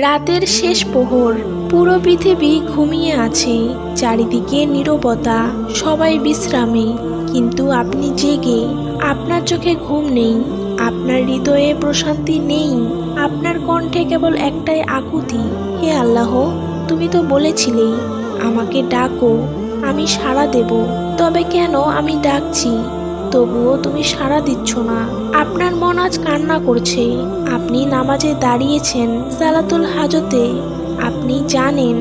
রাতের শেষ প্রহর, পুরো পৃথিবী ঘুমিয়ে আছে। চারিদিকে নীরবতা, সবাই বিশ্রামে। কিন্তু আপনি জেগে, আপনার চোখে ঘুম নেই, আপনার হৃদয়ে প্রশান্তি নেই, আপনার কণ্ঠে কেবল একটাই আকুতি, হে আল্লাহ, তুমি তো বলেছিলে আমাকে ডাকো, আমি সাড়া দেব, তবে কেন আমি ডাকছি? তবুও তুমি সাড়া দিচ্ছ না। আপনার মন আজ কান্না করছে আপনি নামাজে দাঁড়িয়েছেন সালাতুল হাজতে। আপনি জানেন,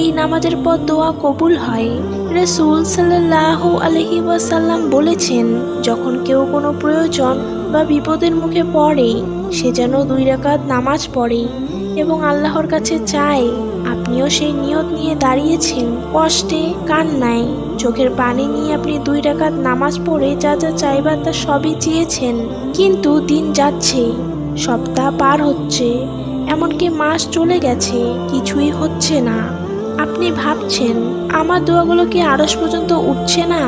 এই নামাজের পর দোয়া কবুল হয়। রসুল সাল্লাহ আলহি ওয়াসাল্লাম বলেছেন, যখন কেউ কোনো প্রয়োজন বা বিপদের মুখে পড়ে, সে যেন দুই রাকাত নামাজ পড়ে এবং আল্লাহর কাছে চায় আপনিও সেই নিয়ত নিয়ে দাঁড়িয়েছেন, কষ্টে, কান্নায়। চোখের পানি নিয়ে আপনি দুই রাকাত নামাজ পড়ে যা যা চাইবার তা সবই চেয়েছেন। কিন্তু দিন যাচ্ছে, সপ্তাহ পার হচ্ছে, এমনকি মাস চলে গেছে, কিছুই হচ্ছে না। আপনি ভাবছেন, আমার দোয়াগুলো কি আড়স পর্যন্ত উঠছে না?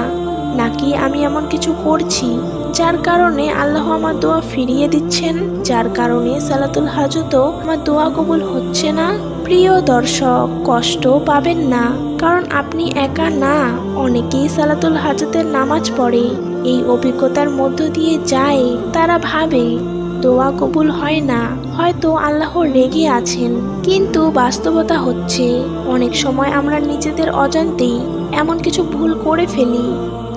নাকি আমি এমন কিছু করছি? যার কারণে আল্লাহ আমার দোয়া ফিরিয়ে দিচ্ছেন, যার কারণে সালাতুল হাজতও আমার দোয়া কবুল হচ্ছে না। প্রিয় দর্শক কষ্ট পাবেন না, কারণ আপনি একা না, অনেকেই সালাতুল হাজতের নামাজ পড়ে। এই অভিজ্ঞতার মধ্য দিয়ে যায়, তারা ভাবে, দোয়া কবুল হয় না, হয়তো আল্লাহ রেগে আছেন। কিন্তু বাস্তবতা হচ্ছে, অনেক সময় আমরা নিজেদের অজান্তেই এমন কিছু ভুল করে ফেলি।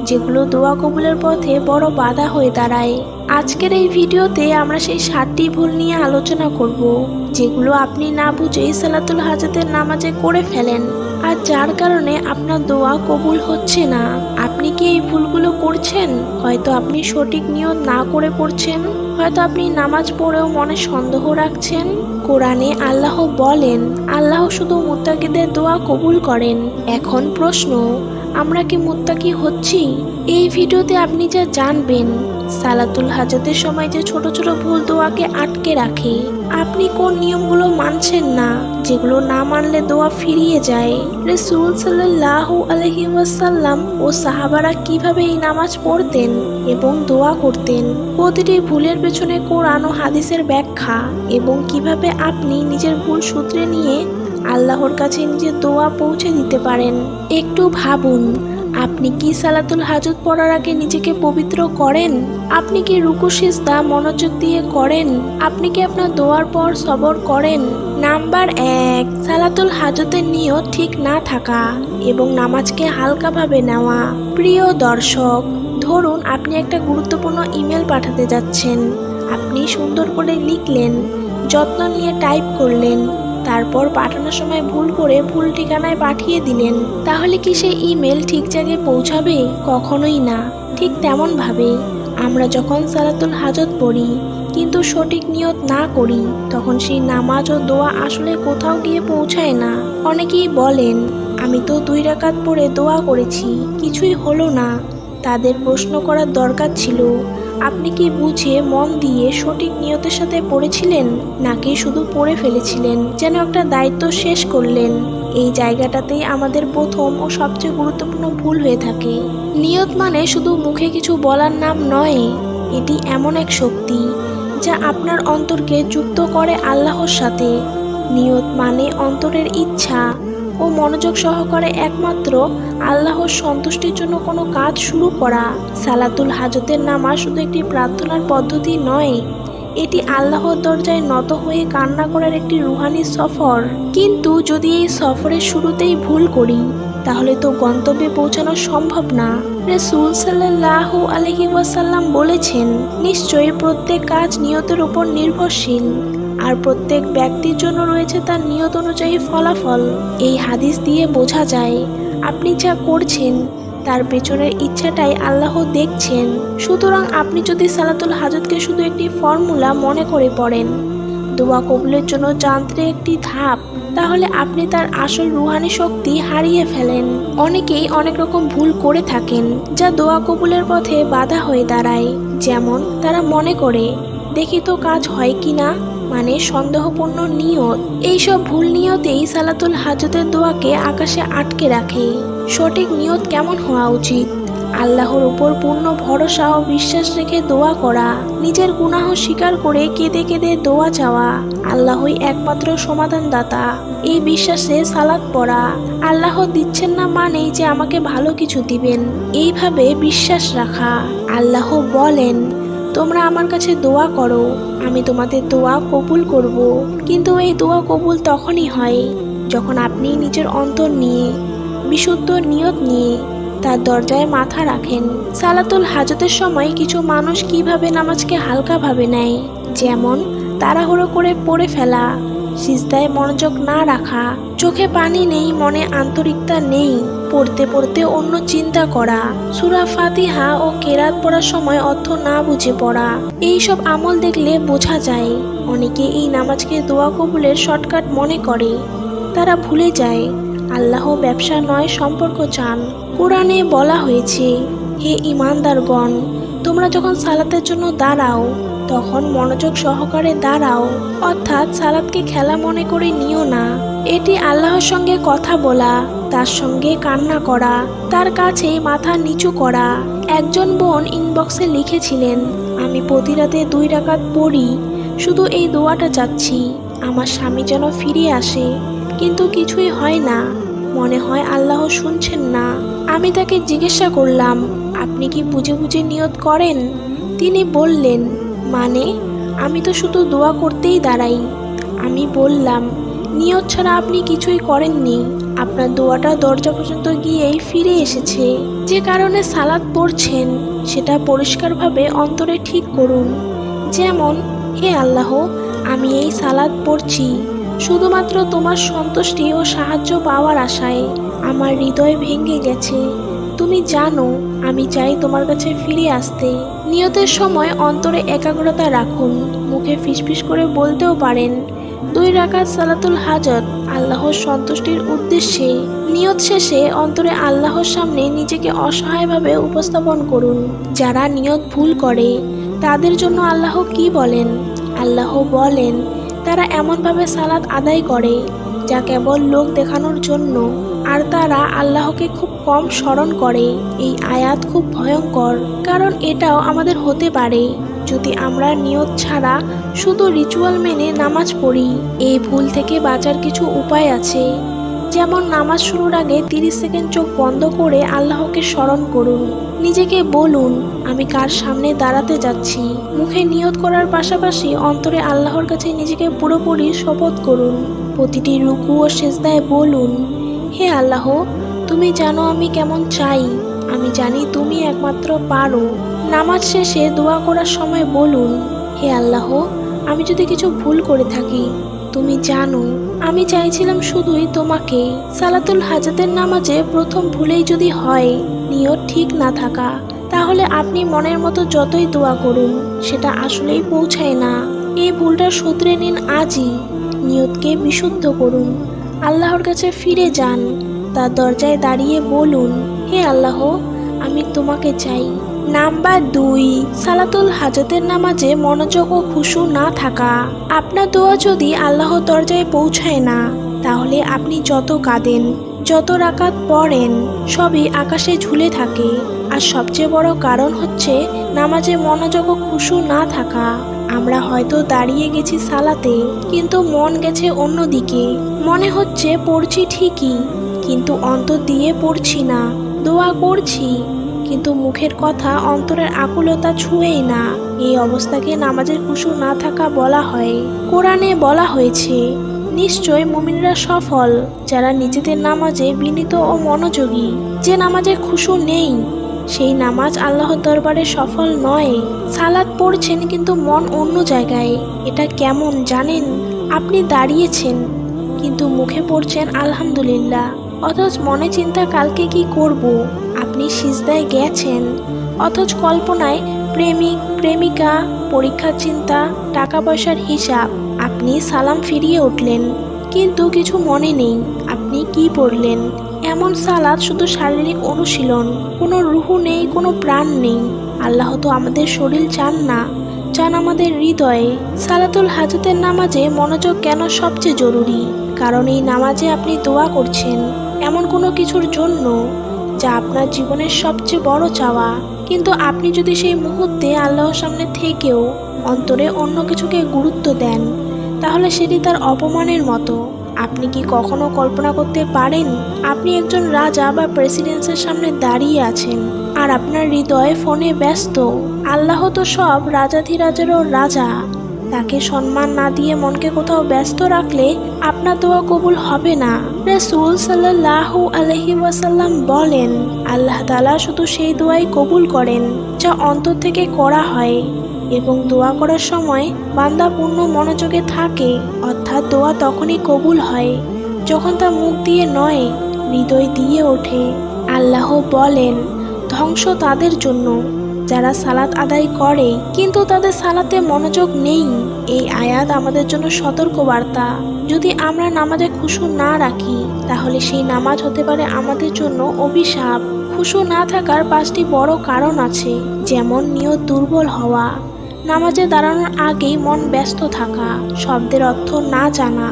যেগুলো দোয়া কবুলের পথে বড় বাধা হয়ে দাঁড়ায়। আজকের এই ভিডিওতে আমরা সেই সাতটি ভুল নিয়ে আলোচনা করব, যেগুলো আপনি না বুঝে সালাতুল হাজাতের নামাজে করে ফেলেন। আর যার কারণে আপনার দোয়া কবুল হচ্ছে না। আপনি কি এই ভুলগুলো করছেন? হয়তো আপনি সঠিক নিয়ত না করে পড়ছেন হয়তো আপনি নামাজ পড়েও মনে সন্দেহ রাখছেন? কোরআনে আল্লাহ বলেন, আল্লাহ শুধু মুত্তাকিদের দোয়া কবুল করেন। এখন প্রশ্ন, আমরা কি মুত্তাকি হচ্ছি? এই ভিডিওতে আপনি যা জানবেন, সালাতুল হাজাতের সময় যে ছোট ছোট ভুল দোয়াকে আটকে রাখে, আপনি কোন নিয়মগুলো মানছেন না, যেগুলো না মানলে দোয়া ফিরিয়ে যায়? রসুল সাল্লাহ আলহি ওয়াসাল্লাম ও সাহাবারা কীভাবে এই নামাজ পড়তেন এবং দোয়া করতেন? প্রতিটি ভুলের পেছনে কোরআন ও হাদিসের ব্যাখ্যা এবং কীভাবে আপনি নিজের ভুল সূত্রে নিয়ে আল্লাহর কাছে নিজের দোয়া পৌঁছে দিতে পারেন? একটু ভাবুন আপনি কি সালাতুল হাজত পড়ার আগে নিজেকে পবিত্র করেন? আপনি কি রুকু, সিজদা, মনোযোগ দিয়ে করেন? আপনি কি আপনার দোয়ার পর সবর করেন? নাম্বার এক, সালাতুল হাজতের নিয়ত ঠিক না থাকা এবং নামাজকে হালকাভাবে নেওয়া। প্রিয় দর্শক, ধরুন আপনি একটা গুরুত্বপূর্ণ ইমেল পাঠাতে যাচ্ছেন। আপনি সুন্দর করে লিখলেন, যত্ন নিয়ে টাইপ করলেন তারপর পাঠানোর সময় ভুল করে ভুল ঠিকানায় পাঠিয়ে দিলেন। তাহলে কি সেই ইমেল ঠিক জায়গায় পৌঁছাবে? কখনোই না। ঠিক তেমনভাবে আমরা যখন সালাতুল হাজত পড়ি, কিন্তু সঠিক নিয়ত না করি, তখন সেই নামাজ ও দোয়া আসলে কোথাও গিয়ে পৌঁছায় না। অনেকেই বলেন, আমি তো দুই রাকাত পড়ে দোয়া করেছি, কিছুই হলো না। তাদের প্রশ্ন করার দরকার ছিল। আপনি কি বুঝে মন দিয়ে সঠিক নিয়তের সাথে পড়েছিলেন, নাকি শুধু পড়ে ফেলেছিলেন? যেন একটা দায়িত্ব শেষ করলেন। এই জায়গাটাতেই আমাদের প্রথম ও সবচেয়ে গুরুত্বপূর্ণ ভুল হয়ে থাকে। নিয়ত মানে শুধু মুখে কিছু বলার নাম নয়, এটি এমন এক শক্তি, যা আপনার অন্তরকে যুক্ত করে আল্লাহর সাথে। নিয়ত মানে অন্তরের ইচ্ছা ও মনোযোগ সহকারে একমাত্র আল্লাহর সন্তুষ্টির জন্য কোনো কাজ শুরু করা। সালাতুল হাজতের নামাজ শুধু একটি প্রার্থনার পদ্ধতি নয়, এটি আল্লাহর দরজায় নত হয়ে কান্না করার একটি রুহানি সফর। কিন্তু যদি এই সফরের শুরুতেই ভুল করি, তাহলে তো গন্তব্যে পৌঁছানো সম্ভব না। রসুল সাল্লাহ আলহি ওয়াসাল্লাম বলেছেন, নিশ্চয়ই প্রত্যেক কাজ নিয়তের উপর নির্ভরশীল। আর প্রত্যেক ব্যক্তির জন্য রয়েছে তার নিয়ত অনুযায়ী ফলাফল। এই হাদিস দিয়ে বোঝা যায়, আপনি যা করছেন, তার পেছনের ইচ্ছাটাই আল্লাহ দেখছেন। সুতরাং আপনি যদি সালাতুল হাজতকে শুধু একটি ফর্মুলা মনে করে পড়েন, দোয়া কবুলের জন্য যান্ত্রিক একটি ধাপ, তাহলে আপনি তার আসল রুহানি শক্তি হারিয়ে ফেলেন। অনেকেই অনেক রকম ভুল করে থাকেন, যা দোয়া কবুলের পথে বাধা হয়ে দাঁড়ায়। যেমন তারা মনে করে দেখি তো কাজ হয় কি না? মানে সন্দেহপূর্ণ নিয়ত। এইসব ভুল নিয়তেই সালাতুল হাজতের দোয়াকে আকাশে আটকে রাখে। সঠিক নিয়ত কেমন হওয়া উচিত? আল্লাহর উপর পূর্ণ ভরসা ও বিশ্বাস রেখে দোয়া করা, নিজের গুনাহ স্বীকার করে কেঁদে কেঁদে দোয়া চাওয়া, আল্লাহই একমাত্র সমাধানদাতা। এই বিশ্বাসে সালাদ পড়া, আল্লাহ দিচ্ছেন না মানেই যে আমাকে ভালো কিছু দিবেন। এইভাবে বিশ্বাস রাখা, আল্লাহ বলেন তোমরা আমার কাছে দোয়া করো, আমি তোমাদের দোয়া কবুল করব। কিন্তু এই দোয়া কবুল তখনই হয় যখন আপনি নিজের অন্তর নিয়ে, বিশুদ্ধ নিয়ত নিয়ে তার দরজায় মাথা রাখেন। সালাতুল হাজতের সময় কিছু মানুষ কীভাবে নামাজকে হালকাভাবে নেয়? যেমন, তাড়াহুড়ো করে পড়ে ফেলা, সিজদায় মনোযোগ না রাখা, চোখে পানি নেই, মনে আন্তরিকতা নেই। পড়তে পড়তে অন্য চিন্তা করা। সুরা ফাতিহা ও কেরাত পড়ার সময় অর্থ না বুঝে পড়া। এই সব আমল দেখলে বোঝা যায়। অনেকে এই নামাজকে দোয়া কবুলের শর্টকাট মনে করে। তারা ভুলে যায়, আল্লাহ ব্যবসা নয় সম্পর্ক চান। কোরআনে বলা হয়েছে, হে ইমানদারগণ তোমরা যখন সালাতের জন্য দাঁড়াও, তখন মনোযোগ সহকারে দাঁড়াও। অর্থাৎ সালাদকে খেলা মনে করে নিও না। এটি আল্লাহর সঙ্গে কথা বলা, তার সঙ্গে কান্না করা, তার কাছে মাথা নিচু করা। একজন বোন ইনবক্সে লিখেছিলেন, আমি প্রতি রাতে দুই রাকাত পড়ি, শুধু এই দোয়াটা চাচ্ছি, আমার স্বামী যেন ফিরে আসে। কিন্তু কিছুই হয় না, মনে হয় আল্লাহ শুনছেন না। আমি তাকে জিজ্ঞাসা করলাম, আপনি কি বুঝে বুঝে নিয়ত করেন? তিনি বললেন মানে আমি তো শুধু দোয়া করতেই দাঁড়াই। আমি বললাম নিয়ত ছাড়া আপনি কিছুই করেননি। আপনার দোয়াটা দরজা পর্যন্ত গিয়েই ফিরে এসেছে। যে কারণে সালাদ পড়ছেন, সেটা পরিষ্কারভাবে অন্তরে ঠিক করুন। যেমন, হে আল্লাহ, আমি এই সালাদ পড়ছি। শুধুমাত্র তোমার সন্তুষ্টি ও সাহায্য পাওয়ার আশায় আমার হৃদয় ভেঙে গেছে। তুমি জানো, আমি চাই তোমার কাছে ফিরে আসতে। নিয়তের সময় অন্তরে একাগ্রতা রাখুন। মুখে ফিসফিস করে বলতেও পারেন দুই রাকাত সালাতুল হাজত, আল্লাহর সন্তুষ্টির উদ্দেশ্যে নিয়ত শেষে অন্তরে আল্লাহর সামনে নিজেকে অসহায়ভাবে উপস্থাপন করুন। যারা নিয়ত ভুল করে, তাদের জন্য আল্লাহ কি বলেন? আল্লাহ বলেন, তারা এমনভাবে সালাত আদায় করে, যা কেবল লোক দেখানোর জন্য, আর তারা আল্লাহকে খুব কম স্মরণ করে। এই আয়াত খুব ভয়ঙ্কর, কারণ এটাও আমাদের হতে পারে। যদি আমরা নিয়ত ছাড়া শুধু রিচুয়াল মেনে নামাজ পড়ি, এই ভুল থেকে বাঁচার কিছু উপায় আছে। যেমন নামাজ শুরুর আগে তিরিশ সেকেন্ড চোখ বন্ধ করে আল্লাহকে স্মরণ করুন। নিজেকে বলুন, আমি কার সামনে দাঁড়াতে যাচ্ছি? মুখে নিয়ত করার পাশাপাশি অন্তরে আল্লাহর কাছে নিজেকে পুরোপুরি শপথ করুন। প্রতিটি রুকু ও সেজদায় বলুন, হে আল্লাহ, তুমি জানো আমি কেমন চাই। আমি জানি তুমি একমাত্র পারো। নামাজ শেষে দোয়া করার সময় বলুন, হে আল্লাহ আমি যদি কিছু ভুল করে থাকি, তুমি জানো, আমি চাইছিলাম শুধুই তোমাকে। সালাতুল হাজাতের নামাজে প্রথম ভুলেই যদি হয়, নিয়ত ঠিক না থাকা, তাহলে আপনি মনের মতো যতই দোয়া করুন, সেটা আসলেই পৌঁছায় না। এই ভুলটা শুধরে নিন আজই। নিয়তকে বিশুদ্ধ করুন। আল্লাহর কাছে ফিরে যান। তার দরজায় দাঁড়িয়ে বলুন, হে আল্লাহ, আমি তোমাকে চাই। নাম্বার দুই, সালাতুল হাজতের নামাজে মনোযোগ ও খুশু না থাকা। আপনার দোয়া যদি আল্লাহর দরজায় পৌঁছায় না, তাহলে আপনি যত কাঁদেন, যত রাকাত পড়েন, সবই আকাশে ঝুলে থাকে। আর সবচেয়ে বড় কারণ হচ্ছে নামাজে মনোযোগ ও খুশু না থাকা। আমরা হয়তো দাঁড়িয়ে গেছি সালাতে, কিন্তু মন গেছে অন্যদিকে। মনে হচ্ছে পড়ছি ঠিকই, কিন্তু অন্তর দিয়ে পড়ছি না। দোয়া করছি। কিন্তু মুখের কথা অন্তরের আকুলতা ছুঁয়েই না। এই অবস্থাকে নামাজের খুশু না থাকা বলা হয়। কোরআনে বলা হয়েছে, নিশ্চয় মুমিনরা সফল, যারা নিজেদের নামাজে বিনীত ও মনোযোগী। যে নামাজে খুশু নেই, সেই নামাজ আল্লাহর দরবারে সফল নয়। সালাদ পড়ছেন কিন্তু মন অন্য জায়গায়। এটা কেমন জানেন? আপনি দাঁড়িয়েছেন, কিন্তু মুখে পড়ছেন আলহামদুলিল্লাহ। অথচ মনে চিন্তা কালকে কি করব? আপনি সিজদায় গেছেন, অথচ কল্পনায় প্রেমিক, প্রেমিকা, পরীক্ষার চিন্তা টাকা পয়সার হিসাব, আপনি সালাম ফিরিয়ে উঠলেন। কিন্তু কিছু মনে নেই, আপনি কি পড়লেন? এমন সালাদ শুধু শারীরিক অনুশীলন, কোনো রুহু নেই, কোনো প্রাণ নেই। আল্লাহ তো আমাদের শরীর চান না, চান আমাদের হৃদয়ে। সালাতুল হাজতের নামাজে মনোযোগ কেন সবচেয়ে জরুরি? কারণ এই নামাজে আপনি দোয়া করছেন, এমন কোনো কিছুর জন্য। যা আপনার জীবনের সবচেয়ে বড় চাওয়া। কিন্তু আপনি যদি সেই মুহূর্তে আল্লাহর সামনে থেকেও অন্তরে অন্য কিছুকে গুরুত্ব দেন, তাহলে সেটি তার অপমানের মতো। আপনি কি কখনো কল্পনা করতে পারেন, আপনি একজন রাজা বা প্রেসিডেন্সের সামনে দাঁড়িয়ে আছেন আর আপনার হৃদয় ফোনে ব্যস্ত? আল্লাহ তো সব রাজাধিরাজেরও রাজা। তাকে সম্মান না দিয়ে মনকে কোথাও ব্যস্ত রাখলে আপনার দোয়া কবুল হবে না। রসুল সাল্লাহ আলহি ওয়াসাল্লাম বলেন, আল্লাহ তালা শুধু সেই দোয়াই কবুল করেন যা অন্তর থেকে করা হয় এবং দোয়া করার সময় বান্দা পূর্ণ মনোযোগে থাকে, অর্থাৎ দোয়া তখনই কবুল হয় যখন তা মুখ দিয়ে নয়, হৃদয় দিয়ে ওঠে। আল্লাহ বলেন, ধ্বংস তাদের জন্য। যারা সালাত আদায় করে, কিন্তু তাদের সালাতে মনোযোগ নেই। এই আয়াত আমাদের জন্য সতর্ক বার্তা যদি আমরা নামাজে খুশু না রাখি, তাহলে সেই নামাজ হতে পারে আমাদের জন্য অভিশাপ। খুশু না থাকার পাঁচটি বড় কারণ আছে, যেমন নিয়ত দুর্বল হওয়া, নামাজে দাঁড়ানোর আগেই মন ব্যস্ত থাকা, শব্দের অর্থ না জানা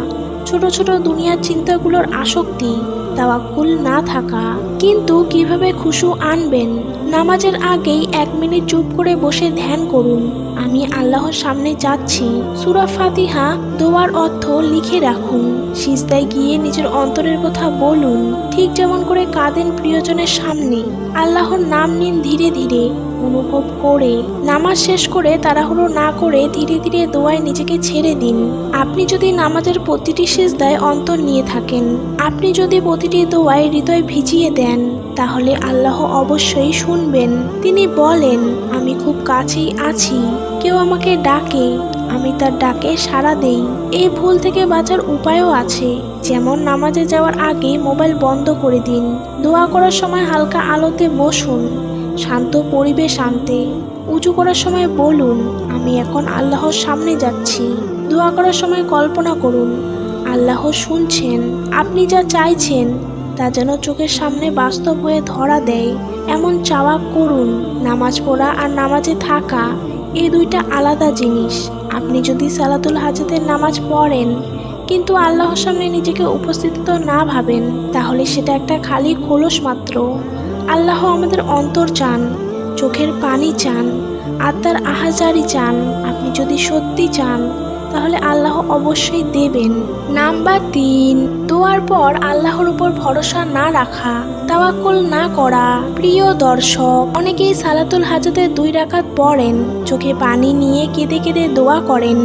ছোট ছোট দুনিয়ার চিন্তাগুলোর আসক্তি, তাওয়াক্কুল না থাকা। কিন্তু কীভাবে খুশু আনবেন? নামাজের আগেই এক মিনিট চুপ করে বসে ধ্যান করুন। আমি আল্লাহর সামনে যাচ্ছি। সুরা ফাতিহা দোয়ার অর্থ লিখে রাখুন। সিজদায় গিয়ে নিজের অন্তরের কথা বলুন। ঠিক যেমন করে কাঁদেন প্রিয়জনের সামনে। আল্লাহর নাম নিন ধীরে ধীরে। অনুভব করে, নামাজ শেষ করে তাড়াহুড়ো না করে ধীরে ধীরে দোয়ায় নিজেকে ছেড়ে দিন। আপনি যদি নামাজের প্রতিটি সিজদায় অন্তর নিয়ে থাকেন, আপনি যদি প্রতিটি দোয়ায় হৃদয় ভিজিয়ে দেন, তাহলে আল্লাহ অবশ্যই শুনবেন। তিনি বলেন, আমি খুব কাছেই আছি। কেউ আমাকে ডাকে, আমি তার ডাকে সাড়া দেই। এই ভুল থেকে বাঁচার উপায়ও আছে। যেমন নামাজে যাওয়ার আগে মোবাইল বন্ধ করে দিন। দোয়া করার সময় হালকা আলোতে বসুন। শান্ত পরিবেশ আনতে। উঁচু করার সময় বলুন, আমি এখন আল্লাহর সামনে যাচ্ছি। দোয়া করার সময় কল্পনা করুন, আল্লাহ শুনছেন, আপনি যা চাইছেন, তা যেন চোখের সামনে বাস্তব হয়ে ধরা দেয়। এমন চাওয়া করুন, নামাজ পড়া আর নামাজে থাকা এই দুইটা আলাদা জিনিস। আপনি যদি সালাতুল হাজাতের নামাজ পড়েন, কিন্তু আল্লাহর সামনে নিজেকে উপস্থিত না ভাবেন, তাহলে সেটা একটা খালি খোলস মাত্র। আল্লাহ আমাদের অন্তর চান, চোখের পানি চান, আত্মার আহাজারি চান, আপনি যদি সত্যি চান, তাহলে আল্লাহ অবশ্যই দেবেন। নাম্বার তিন, দোয়ার পর আল্লাহর উপর ভরসা না রাখা, তাওয়াক্কুল না করা। প্রিয় দর্শক, অনেকেই সালাতুল হাজাতে দুই রাকাত পড়েন, চোখে পানি নিয়ে কেঁদে কেঁদে দোয়া করেন,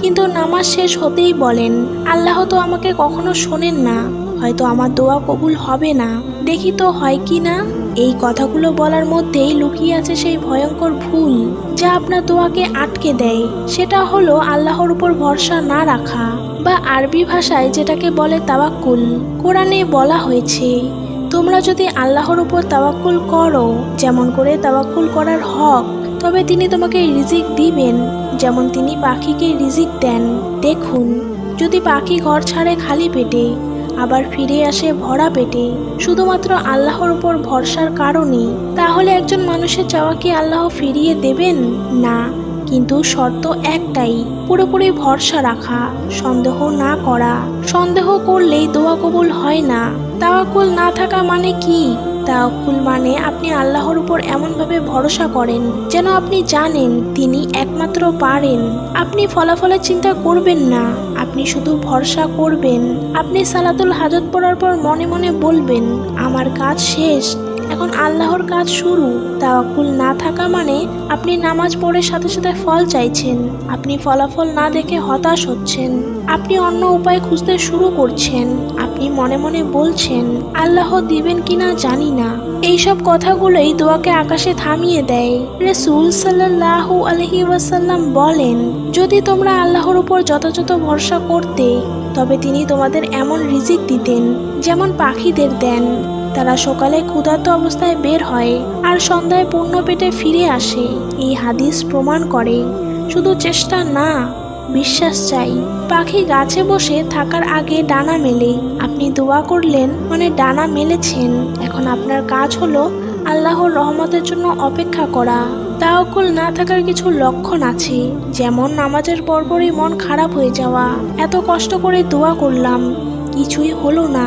কিন্তু নামাজ শেষ হতেই বলেন, আল্লাহ তো আমাকে কখনো শোনেন না, হয়তো আমার দোয়া কবুল হবে না। দেখি তো হয় কি না? এই কথাগুলো বলার মধ্যেই লুকিয়ে আছে সেই ভয়ঙ্কর ভুল যা আপনার দোয়াকে আটকে দেয়। সেটা হলো আল্লাহর উপর ভরসা না রাখা বা আরবি ভাষায় যেটাকে বলে তাওয়াক্কুল। কোরআনে বলা হয়েছে, তোমরা যদি আল্লাহর উপর তাওয়াক্কুল করো, যেমন করে তাওয়াক্কুল করার হক, তবে তিনি তোমাকে রিজিক দিবেন, যেমন তিনি পাখিকে রিজিক দেন। দেখুন, যদি পাখি ঘর ছাড়ে খালি পেটে আবার ফিরে আসে ভরা পেটে। শুধুমাত্র আল্লাহর উপর ভরসার কারণে তাহলে একজন মানুষের চাওয়া কি আল্লাহ ফিরিয়ে দেবেন? না, কিন্তু শর্ত একটাই, পুরোপুরি ভরসা রাখা, সন্দেহ না করা। সন্দেহ করলেই দোয়া কবুল হয় না। তাওয়াকুল না থাকা মানে কি? তাওয়াক্কুল মানে আপনি আল্লাহর উপর এমনভাবে ভরসা করেন যেন আপনি জানেন তিনি একমাত্র পারেন। আপনি ফলাফলের চিন্তা করবেন না, আপনি শুধু ভরসা করবেন। আপনি সালাতুল হাজত পড়ার পর মনে মনে বলবেন, আমার কাজ শেষ। এখন আল্লাহর কাজ শুরু। তাওয়াক্কুল না থাকা মানে আপনি নামাজ পড়ে সাথে সাথে ফল চাইছেন। আপনি ফলাফল না দেখে হতাশ হচ্ছেন। আপনি অন্য উপায় খুঁজতে শুরু করছেন। আপনি মনে মনে বলছেন, আল্লাহ দিবেন কিনা জানি না। এইসব কথাগুলোই দোয়াকে আকাশে থামিয়ে দেয়। রসুল সাল্লাহ আলহি ওয়াসাল্লাম বলেন, যদি তোমরা আল্লাহর উপর যথাযথ ভরসা করতে, তবে তিনি তোমাদের এমন রিজিক দিতেন যেমন পাখিদের দেন। তারা সকালে ক্ষুধার্ত অবস্থায় বের হয় আর সন্ধ্যায় পূর্ণ পেটে ফিরে আসে। এই হাদিস প্রমাণ করে, শুধু চেষ্টা না, বিশ্বাস চাই। পাখি গাছে বসে থাকার আগে ডানা মেলে। আপনি দোয়া করলেন মানে ডানা মেলেছেন। এখন আপনার কাজ হলো আল্লাহর রহমতের জন্য অপেক্ষা করা। তাওকুল না থাকার কিছু লক্ষণ আছে, যেমন নামাজের পরপরই মন খারাপ হয়ে যাওয়া। এত কষ্ট করে দোয়া করলাম, কিছুই হলো না।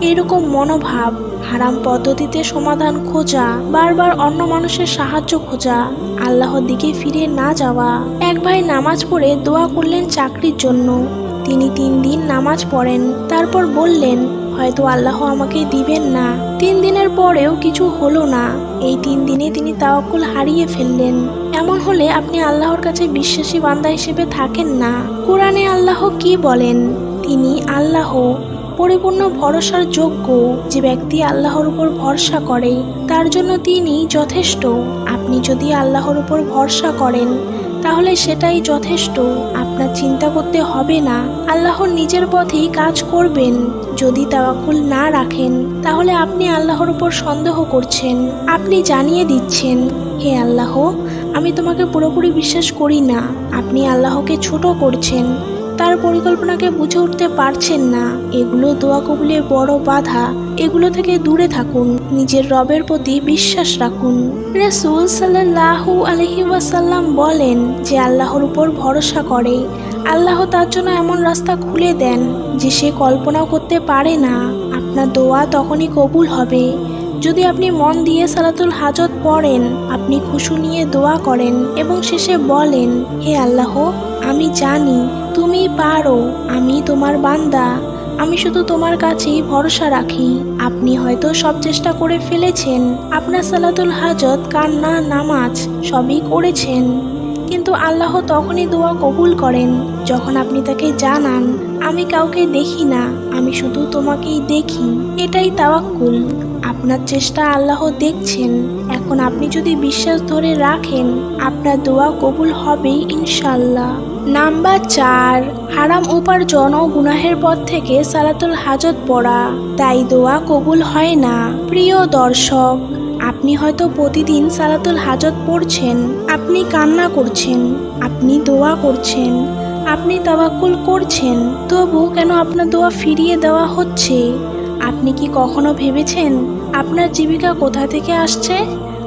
এরকম মনোভাব। হারাম পদ্ধতিতে সমাধান খোঁজা, বারবার অন্য মানুষের সাহায্য খোঁজা, আল্লাহর দিকে ফিরে না যাওয়া। এক ভাই নামাজ পড়ে দোয়া করলেন চাকরির জন্য। তিনি তিন দিন নামাজ পড়েন, তারপর বললেন, হয়তো আল্লাহ আমাকে দিবেন না। তিন দিনের পরেও কিছু হলো না। এই তিন দিনে তিনি তাওয়াক্কুল হারিয়ে ফেললেন। এমন হলে আপনি আল্লাহর কাছে বিশ্বাসী বান্দা হিসেবে থাকেন না। কোরআনে আল্লাহ কি বলেন? তিনি আল্লাহ। পরিপূর্ণ ভরসার যোগ্য যে ব্যক্তি আল্লাহর উপর ভরসা করে, তার জন্য তিনি যথেষ্ট। আপনি যদি আল্লাহর উপর ভরসা করেন, তাহলে সেটাই যথেষ্ট। আপনার চিন্তা করতে হবে না। আল্লাহর নিজের পথেই কাজ করবেন। যদি তাওয়াক্কুল না রাখেন, তাহলে আপনি আল্লাহর উপর সন্দেহ করছেন। আপনি জানিয়ে দিচ্ছেন, হে আল্লাহ, আমি তোমাকে পুরোপুরি বিশ্বাস করি না। আপনি আল্লাহকে ছোট করছেন। তার পরিকল্পনাকে বুঝে উঠতে পারছেন না। এগুলো দোয়া কবুলের বড় বাধা। এগুলো থেকে দূরে থাকুন। নিজের রবের প্রতি বিশ্বাস রাখুন। রসুল সাল্লাহু আলহি ওয়াসাল্লাম বলেন যে আল্লাহর উপর ভরসা করে। আল্লাহ তার জন্য এমন রাস্তা খুলে দেন যে সে কল্পনাও করতে পারে না। আপনার দোয়া তখনই কবুল হবে। যদি আপনি মন দিয়ে সালাতুল হাজত পড়েন, আপনি খুশু নিয়ে দোয়া করেন এবং শেষে বলেন, হে আল্লাহ, আমি জানি তুমি পারো, আমি তোমার বান্দা। আমি শুধু তোমার কাছেই ভরসা রাখি। আপনি হয়তো সব চেষ্টা করে ফেলেছেন। আপনার সালাতুল হাজত, কান্না, নামাজ সবই করেছেন। কিন্তু আল্লাহ তখনই দোয়া কবুল করেন, যখন আপনি তাকে জানান, আমি কাউকে দেখি না, আমি শুধু তোমাকেই দেখি। এটাই তাওয়াক্কুল। আপনার চেষ্টা আল্লাহ দেখছেন। এখন আপনি যদি বিশ্বাস ধরে রাখেন, আপনার দোয়া কবুল হবেই ইনশাল্লাহ নাম্বার চার, হারাম উপার্জন ও গুনাহের পথ থেকে সালাতুল হাজত পড়া। তাই দোয়া কবুল হয় না। প্রিয় দর্শক, আপনি হয়তো প্রতিদিন সালাতুল হাজত পড়ছেন। আপনি কান্না করছেন, আপনি দোয়া করছেন, আপনি তাওয়াক্কুল করছেন। তবু কেন আপনার দোয়া ফিরিয়ে দেওয়া হচ্ছে? আপনি কি কখনো ভেবেছেন আপনার জীবিকা কোথা থেকে আসছে?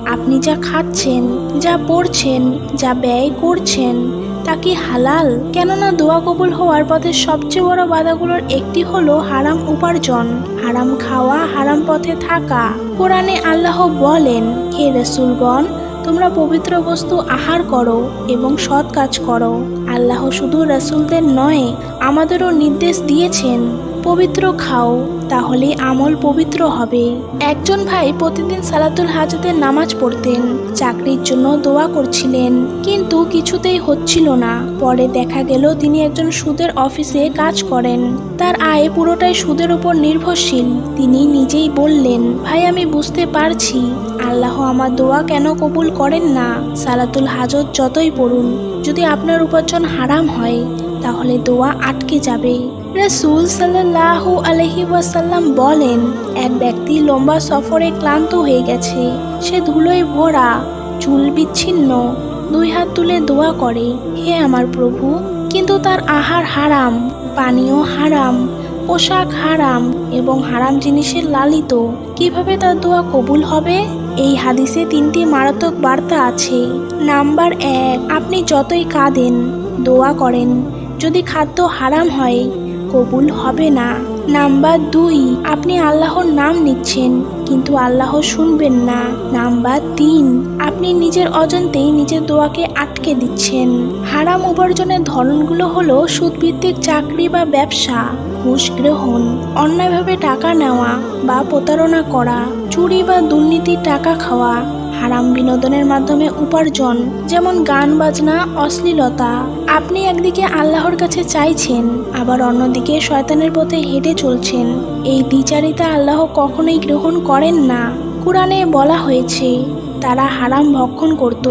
আপনি যা খাচ্ছেন, যা পড়ছেন, যা ব্যয় করছেন তা কি হালাল? কেননা দোয়া কবুল হওয়ার পথে সবচেয়ে বড় বাধাগুলোর একটি হলো হারাম উপার্জন। হারাম খাওয়া হারাম পথে থাকা। কোরআনে আল্লাহ বলেন, হে রসুলগণ, তোমরা পবিত্র বস্তু আহার করো এবং সৎ কাজ করো। আল্লাহ শুধু রসুলদের নয়, আমাদেরও নির্দেশ দিয়েছেন। পবিত্র খাও, তাহলে আমল পবিত্র হবে। একজন ভাই প্রতিদিন সালাতুল হাজতের নামাজ পড়তেন, চাকরির জন্য দোয়া করছিলেন, কিন্তু কিছুতেই হচ্ছিল না। পরে দেখা গেল তিনি একজন সুদের অফিসে কাজ করেন। তার আয় পুরোটাই সুদের উপর নির্ভরশীল। তিনি নিজেই বললেন, ভাই, আমি বুঝতে পারছি। আল্লাহ আমার দোয়া কেন কবুল করেন না? সালাতুল হাজত যতই পড়ুন, যদি আপনার উপার্জন হারাম হয়, তাহলে দোয়া আটকে যাবে। রসুল সাল্লাহ আলহি ওয়াসাল্লাম বলেন, এক ব্যক্তি লম্বা সফরে ক্লান্ত হয়ে গেছে, সে ধুলোয় ভরা, চুল বিচ্ছিন্ন, দুই হাত তুলে দোয়া করে, হে আমার প্রভু, কিন্তু তার আহার হারাম, পানীয় হারাম, পোশাক হারাম এবং হারাম জিনিসের লালিত, কীভাবে তার দোয়া কবুল হবে? এই হাদিসে তিনটি মারাত্মক বার্তা আছে। নাম্বার এক, আপনি যতই কাঁদেন, দোয়া করেন, যদি খাদ্য হারাম হয় কবুল হবে না। নাম্বার দুই, আপনি আল্লাহর নাম নিচ্ছেন, কিন্তু আল্লাহ শুনবেন না। নাম্বার তিন, আপনি নিজের অজান্তেই নিজের দোয়াকে আটকে দিচ্ছেন। হারাম উপার্জনের ধরনগুলো হলো সুদভিত্তিক চাকরি বা ব্যবসা, ঘুষ গ্রহণ, অন্যায়ভাবে টাকা নেওয়া বা প্রতারণা করা, চুরি বা দুর্নীতির টাকা খাওয়া হারাম বিনোদনের মাধ্যমে উপার্জন, যেমন গান, বাজনা, অশ্লীলতা। আপনি একদিকে আল্লাহর কাছে চাইছেন, আবার অন্যদিকে শয়তানের পথে হেঁটে চলছেন। এই দ্বিচারিতা আল্লাহ কখনোই গ্রহণ করেন না। কোরআনে বলা হয়েছে তারা হারাম ভক্ষণ করত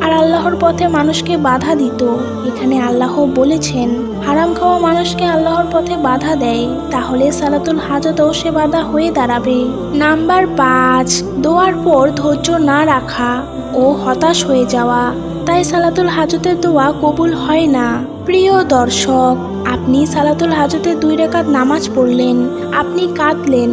আর আল্লাহর পথে মানুষকে বাধা দিত। এখানে আল্লাহ বলেছেন, হারাম খাওয়া মানুষকে আল্লাহর পথে বাধা দেয়, তাহলে সালাতুল হাজতও সে বাধা হয়ে দাঁড়াবে। নাম্বার পাঁচ, দোয়ার পর ধৈর্য না রাখা ও হতাশ হয়ে যাওয়া। তাই সালাতুল হাজতের দোয়া কবুল হয় না। প্রিয় দর্শক, আপনি সালাতুল হাজতে দুই রেখাত নামাজ পড়লেন, আপনি কাঁদলেন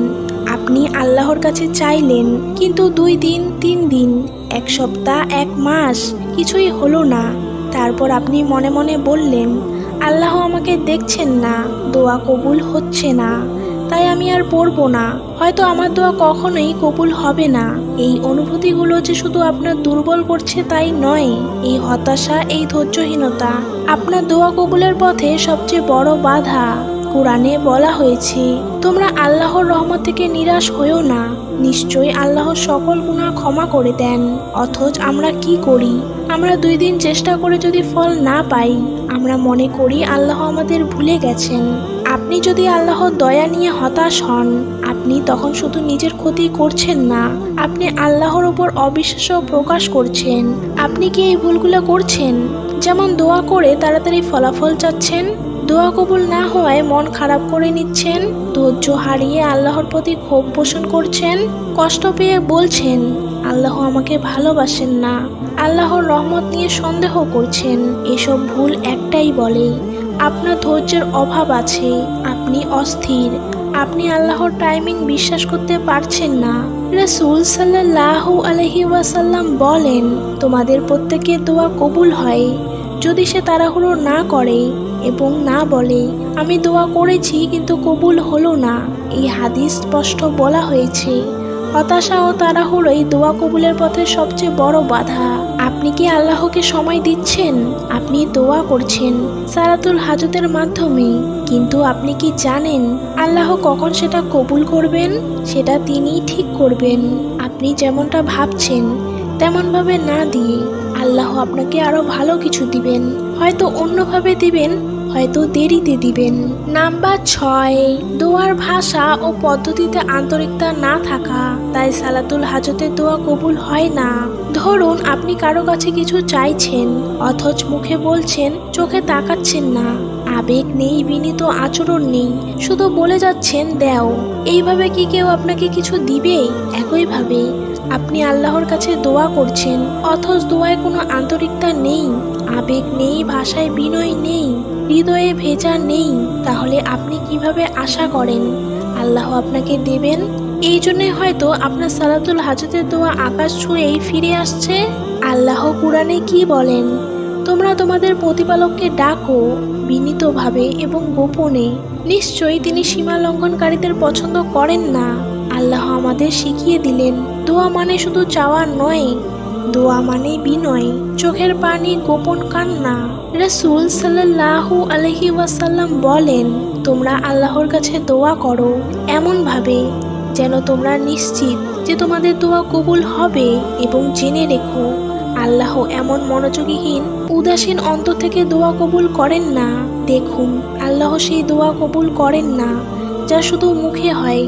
আপনি আল্লাহর কাছে চাইলেন, কিন্তু দুই দিন, তিন দিন, এক সপ্তাহ, এক মাস কিছুই হলো না। তারপর আপনি মনে মনে বললেন, আল্লাহ আমাকে দেখছেন না, দোয়া কবুল হচ্ছে না। তাই আমি আর পড়ব না। হয়তো আমার দোয়া কখনোই কবুল হবে না। এই অনুভূতিগুলো যে শুধু আপনার দুর্বল করছে তাই নয়, এই হতাশা, এই ধৈর্যহীনতা, আপনার দোয়া কবুলের পথে সবচেয়ে বড় বাধা। কোরআনে বলা হয়েছে, তোমরা আল্লাহর রহমত থেকে নিরাশ হয়েও না। নিশ্চয়ই আল্লাহ সকল গুণা ক্ষমা করে দেন। অথচ আমরা কি করি? আমরা দুই দিন চেষ্টা করে যদি ফল না পাই, আমরা মনে করি আল্লাহ আমাদের ভুলে গেছেন। আপনি যদি আল্লাহর দয়া নিয়ে হতাশ হন, আপনি তখন শুধু নিজের ক্ষতি করছেন না, আপনি আল্লাহর ওপর অবিশ্বাসও প্রকাশ করছেন। আপনি কি এই ভুলগুলো করছেন? যেমন দোয়া করে তাড়াতাড়ি ফলাফল চাচ্ছেন দোয়া কবুল না হওয়ায় মন খারাপ করে নিচ্ছেন, ধৈর্য হারিয়ে আল্লাহর প্রতি ক্ষোভ পোষণ করছেন, কষ্ট পেয়ে বলছেন, আল্লাহ আমাকে ভালোবাসেন না। আল্লাহর রহমত নিয়ে সন্দেহ করছেন। এসব ভুল একটাই বলে, আপনার ধৈর্যের অভাব আছে, আপনি অস্থির। আপনি আল্লাহর টাইমিং বিশ্বাস করতে পারছেন না। রসুল সাল্লাহু আলহি ওয়াসাল্লাম বলেন, তোমাদের প্রত্যেকের দোয়া কবুল হয়। যদি সে তাড়াহুড়ো না করে এবং না বলে, আমি দোয়া করেছি কিন্তু কবুল হলো না। এই হাদিস স্পষ্ট বলা হয়েছে। হতাশা ও তাড়াহুড়োই দোয়া কবুলের পথে সবচেয়ে বড় বাধা। আপনি কি আল্লাহকে সময় দিচ্ছেন? আপনি দোয়া করছেন সারাতুল হাজতের মাধ্যমে। কিন্তু আপনি কি জানেন আল্লাহ কখন সেটা কবুল করবেন? সেটা তিনিই ঠিক করবেন। আপনি যেমনটা ভাবছেন তেমনভাবে না দিয়ে আল্লাহ আপনাকে আরও ভালো কিছু দিবেন। হয়তো অন্যভাবে দিবেন হয়তো দেরিতে দিবেন। নাম্বার ছয়, দোয়ার ভাষা ও পদ্ধতিতে আন্তরিকতা না থাকা, তাই সালাতুল হাজতের দোয়া কবুল হয় না। ধরুন, আপনি কারও কাছে কিছু চাইছেন, অথচ মুখে বলছেন, চোখে তাকাচ্ছেন না। আবেগ নেই, বিনীত আচরণ নেই, শুধু বলে যাচ্ছেন, দেও। এইভাবে কি কেউ আপনাকে কিছু দিবে? একইভাবে আপনি আল্লাহর কাছে দোয়া করছেন, অথচ দোয়ায় কোনো আন্তরিকতা নেই। আবেগ নেই, ভাষায় বিনয় নেই। হৃদয়ে ভেজা নেই, তাহলে আপনি কীভাবে আশা করেন? আল্লাহ আপনাকে দেবেন। এই জন্যই হয়তো আপনার সালাতুল হাজতের দোয়া আকাশ ছুঁয়েই ফিরে আসছে। আল্লাহ কুরআনে কি বলেন? তোমরা তোমাদের প্রতিপালককে ডাকো বিনীতভাবে এবং গোপনে। নিশ্চয়ই তিনি সীমা লঙ্ঘনকারীদের পছন্দ করেন না। আল্লাহ আমাদের শিখিয়ে দিলেন, দোয়া মানে শুধু চাওয়া নয় দোয়া মানে বিনয়, চোখের পানি গোপন কান্না। রসুল সাল্লাহু আলহি ওয়াসাল্লাম বলেন, তোমরা আল্লাহর কাছে দোয়া করো এমনভাবে যেন তোমরা নিশ্চিত যে তোমাদের দোয়া কবুল হবে এবং জেনে রেখো, আল্লাহ এমন মনোযোগীহীন, উদাসীন অন্তর থেকে দোয়া কবুল করেন না। দেখুন, আল্লাহ সেই দোয়া কবুল করেন না, যা শুধু মুখে হয়।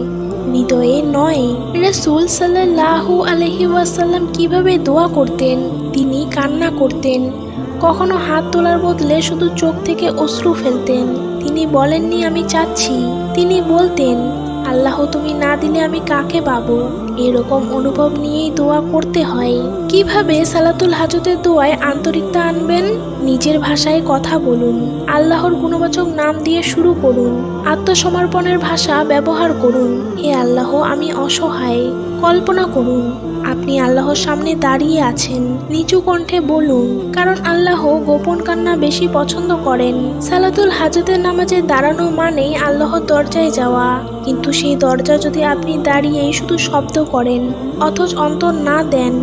হৃদয়ে নয়। রসুল সাল্লাহু আলহি ওয়াসাল্লাম কীভাবে দোয়া করতেন? তিনি কান্না করতেন। কখনো হাত তোলার বদলে শুধু চোখ থেকে অশ্রু ফেলতেন। তিনি বলেননি, আমি চাচ্ছি। তিনি বলতেন, আল্লাহ, তুমি না দিলে আমি কাকে পাবো? এরকম অনুভব নিয়েই দোয়া করতে হয়। কীভাবে সালাতুল হাজতের দোয়ায় আন্তরিকতা আনবেন? নিজের ভাষায় কথা বলুন, আল্লাহর গুণবাচক নাম দিয়ে শুরু করুন, আত্মসমর্পণের ভাষা ব্যবহার করুন, হে আল্লাহ আমি অসহায়, কল্পনা করুন, আপনি আল্লাহর সামনে দাঁড়িয়ে আছেন, নিচু কণ্ঠে বলুন, কারণ আল্লাহ গোপন কান্না বেশি পছন্দ করেন। সালাতুল হাজতের নামাজে দাঁড়ানো মানেই আল্লাহর দরজায় যাওয়া, কিন্তু সেই দরজা যদি আপনি দাঁড়িয়ে শুধু শব্দ করেন, অথচ অন্তর না দেন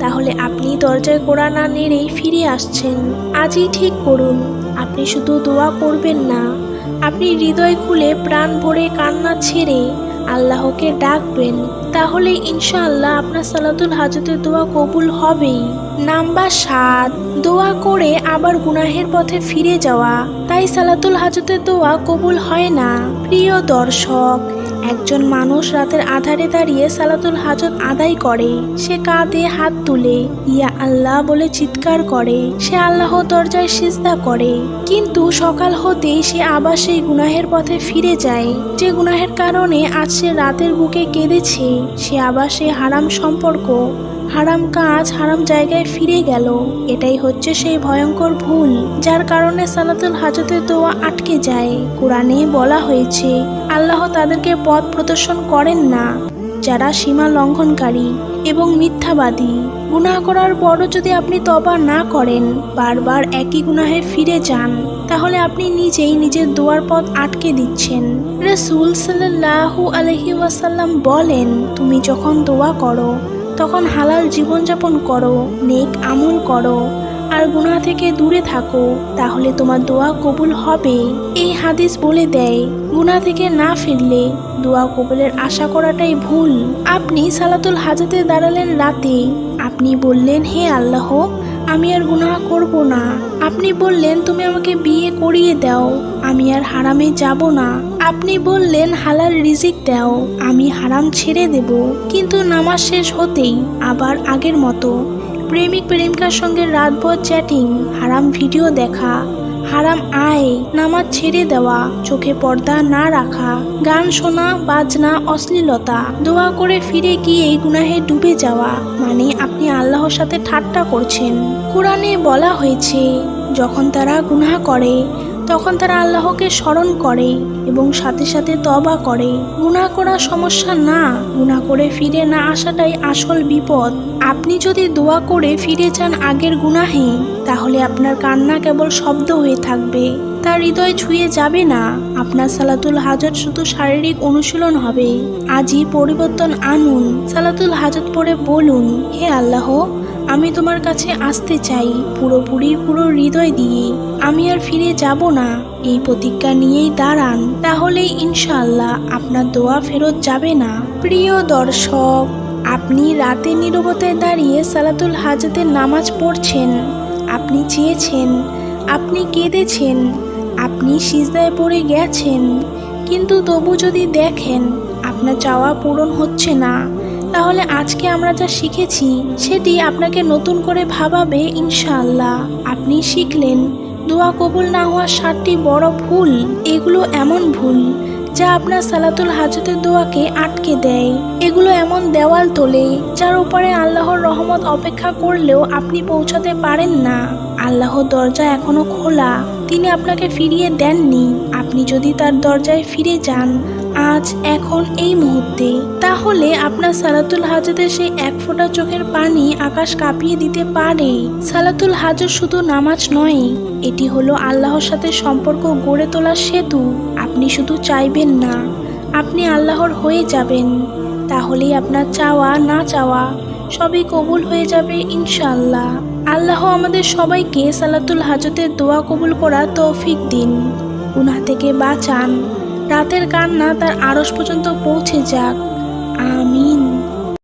তাহলে আপনি দরজায় গোড়া না নেড়েই ফিরে আসছেন। আজই ঠিক করুন, আপনি শুধু দোয়া করবেন না। আপনি হৃদয় খুলে প্রাণ ভরে কান্না ছেড়ে আল্লাহকে ডাকবেন। তাহলে ইনশাআল্লাহ আপনার সালাতুল হাজতের দোয়া কবুল হবেই। নাম্বার সাত, দোয়া করে আবার গুনাহের পথে ফিরে যাওয়া। তাই সালাতুল হাজতের দোয়া কবুল হয় না। প্রিয় দর্শক একজন মানুষ রাতের আধারে দাঁড়িয়ে সালাতুল হাজত আদায় করে। সে কাঁধে হাত তুলে, ইয়া আল্লাহ বলে চিৎকার করে। সে আল্লাহ দরজায় সিজদা করে। কিন্তু সকাল হতেই সে আবার সেই গুনাহের পথে ফিরে যায়। যে গুনাহের কারণে আজ সে রাতের বুকে কেঁদেছে, সে আবার সে হারাম সম্পর্ক হারাম কাজ হারাম জায়গায় ফিরে গেল। এটাই হচ্ছে সেই ভয়ঙ্কর ভুল, যার কারণে সালাতুল হাজতের দোয়া আটকে যায়। কোরআনে বলা হয়েছে, আল্লাহ তাদেরকে পথ প্রদর্শন করেন না, যারা সীমা লঙ্ঘনকারী এবং মিথ্যাবাদী। গুনাহ করার পরও যদি আপনি তবা না করেন, বারবার একই গুনাহে ফিরে যান, তাহলে আপনি নিজেই নিজের দোয়ার পথ আটকে দিচ্ছেন। রসুল সাল্লাহু আলহি ওয়াসাল্লাম বলেন, তুমি যখন দোয়া করো তখন হালাল জীবনযাপন করো, নেক আমল করো, আর গুণা থেকে দূরে থাকো, তাহলে তোমার দোয়া কবুল হবে। এই হাদিস বলে দেয় গুনা থেকে না ফিরলে দোয়া কবুলের আশা করাটাই ভুল। আপনি সালাতুল হাজাতে দাঁড়ালেন রাতে, আপনি বললেন, হে আল্লাহ আমি আর গুনাহ করব না। আপনি বললেন, তুমি আমাকে বিয়ে করিয়ে দাও। আমি আর হারামে যাব না। আপনি বললেন, হালাল রিজিক দাও। আমি হারাম ছেড়ে দেব। কিন্তু নামাজ শেষ হতেই আবার আগের মতো প্রেমিক প্রেমিকার সঙ্গে রাতভর চ্যাটিং, হারাম ভিডিও দেখা। হারাম আয়, নামাজ ছেড়ে দেওয়া, চোখে পর্দা না রাখা, গান শোনা, বাজনা, অশ্লীলতা, দোয়া করে ফিরে গিয়ে এই গুনাহে ডুবে যাওয়া মানে আপনি আল্লাহর সাথে ঠাট্টা করছেন। কোরআনে বলা হয়েছে, যখন তারা গুনাহ করে তখন তারা আল্লাহকে স্মরণ করে এবং সাথে সাথে তবা করে। গুনাহ করা সমস্যা না, গুনাহ করে ফিরে না আসাটাই আসল বিপদ। আপনি যদি দোয়া করে ফিরে যান আগের গুনাহে, তাহলে আপনার কান্না কেবল শব্দ হয়ে থাকবে। তার হৃদয় ছুঁয়ে যাবে না। আপনার সালাতুল হাজত শুধু শারীরিক অনুশীলন হবে। আজই পরিবর্তন আনুন। সালাতুল হাজত পরে বলুন, হে আল্লাহ আমি তোমার কাছে আসতে চাই পুরোপুরি পুরো হৃদয় দিয়ে। আমি আর ফিরে যাব না। এই প্রতিজ্ঞা নিয়েই দাঁড়ান। তাহলেই ইনশাল্লাহ আপনার দোয়া ফেরত যাবে না। প্রিয় দর্শক, আপনি রাতে নীরবতায় দাঁড়িয়ে সালাতুল হাজতের নামাজ পড়ছেন। আপনি চেয়েছেন, আপনি কেঁদেছেন, আপনি সিজদায় পড়ে গেছেন। কিন্তু তবু যদি দেখেন, আপনার চাওয়া পূরণ হচ্ছে না। তাহলে আজকে আমরা যা শিখেছি, সেটি আপনাকে নতুন করে ভাবাবে ইনশাআল্লাহ। আপনি শিখলেন, দোয়া কবুল না হওয়া সাতটি বড় ভুল, এগুলো এমন ভুল যা আপনার সালাতুল হাজতের দোয়াকে আটকে দেয়। এগুলো এমন দেওয়াল তোলে, যার উপরে আল্লাহর রহমত অপেক্ষা করলেও আপনি পৌঁছাতে পারেন না। আল্লাহর দরজা এখনও খোলা, তিনি আপনাকে ফিরিয়ে দেননি। আপনি যদি তার দরজায় ফিরে যান আজ, এখন, এই মুহূর্তে। তাহলে আপনার সালাতুল হাজতের সেই এক ফোঁটা চোখের পানি আকাশ কাঁপিয়ে দিতে পারে। সালাতুল হাজত শুধু নামাজ নয়, এটি হলো আল্লাহর সাথে সম্পর্ক গড়ে তোলার সেতু। আপনি শুধু চাইবেন না, আপনি আল্লাহর হয়ে যাবেন। তাহলেই আপনার চাওয়া না চাওয়া সবই কবুল হয়ে যাবে ইনশাল্লাহ আল্লাহ আমাদের সবাইকে সালাতুল হাজতের দোয়া কবুল করা তৌফিক দিন। গুনাহ থেকে বাঁচান রাতের কান্না তার আড়স পর্যন্ত পৌঁছে যাক।